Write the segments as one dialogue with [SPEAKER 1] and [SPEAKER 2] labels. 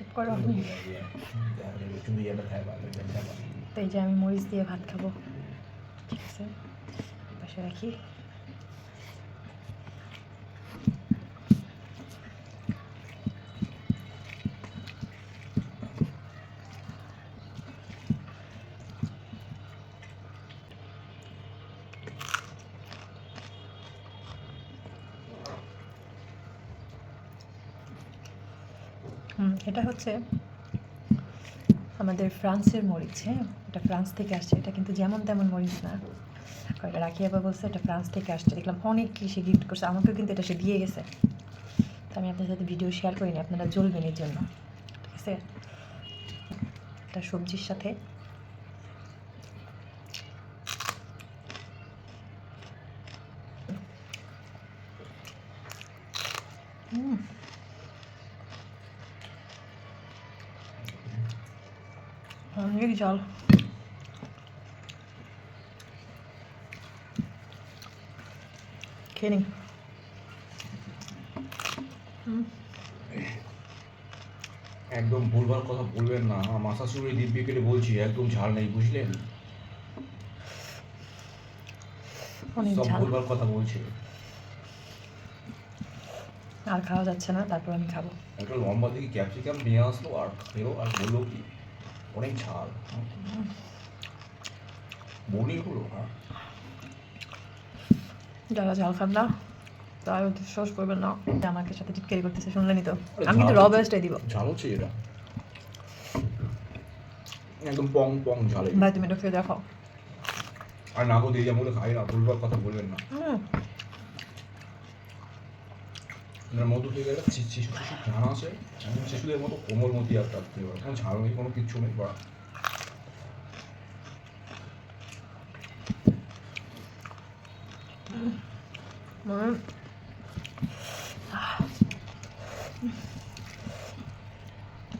[SPEAKER 1] চুপ করো। তো যে আমি মরিচ দিয়ে ভাত খাব। ঠিক আছে পাশে রাখি। এটা হচ্ছে আমাদের ফ্রান্সের মরিচ হ্যাঁ? এটা ফ্রান্স থেকে আসছে, এটা কিন্তু যেমন তেমন মরিচ না। কয়েকটা রাখি আবার বলছে, এটা ফ্রান্স থেকে আসছে। দেখলাম অনেক কি সে গিফট করছে, আমাকেও কিন্তু এটা সে দিয়ে গেছে। তো আমি আপনার সাথে ভিডিও শেয়ার করিনি, আপনারা জ্বলবেন এর জন্য, ঠিক আছে? এটা সবজির সাথে হুম। অনেক জল। খেয়ে নিই।
[SPEAKER 2] একদম ভুলবার কথা বলবেন না। আমার মাথা চুড়ি দিব্যি কেটে বলছি একদম ঝাল নেই বুঝলেন? সব ভুলভাল কথা বলছে।
[SPEAKER 1] আর খাওয়া যাচ্ছে না তারপর আমি খাব।
[SPEAKER 2] একটা লম্বা দিকে ক্যাপসিকাম নিয়ে আসলো আর খেলো আর বলল কি? অনেক ঝাল। বলি হলো হ্যাঁ?
[SPEAKER 1] যারা ঝাল খান না তারা সস করবেন না আমাকে সাথে টিটকারি করতেছে শুনলেনি তো? আমি কিন্তু র
[SPEAKER 2] ঝাল-
[SPEAKER 1] বেস্টটাই দিব।
[SPEAKER 2] ঝাল হচ্ছে এটা একদম পং পং ঝালে।
[SPEAKER 1] ভাই তুমি এটা খেয়ে দেখো।
[SPEAKER 2] আর না গো দিদি বলে খাই না ভুলভাল কথা বলবেন না। এর মধ্য থেকে শিশু শিশু ঝাল আছে। একদম শিশুদের মতো কোমলমতি একটা ফ্লেভার কোনো ঝাল নেই। কোনো কিচ্ছু নেই বা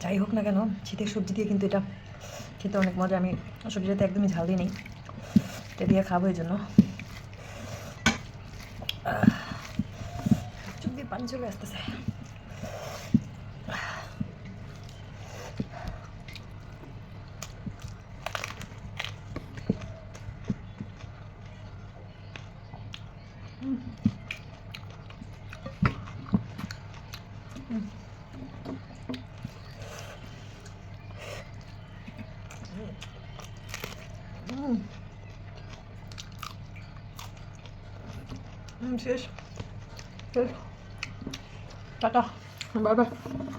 [SPEAKER 1] যাই হোক না কেন, শীতের সবজি দিয়ে কিন্তু এটা খেতে অনেক মজা। আমি সবজিটাতে একদমই ঝাল দিই নেই। এটা দিয়ে খাব এই জন্য। পানি চলে আসতেছে হুম হুম শেষ 到到，拜拜。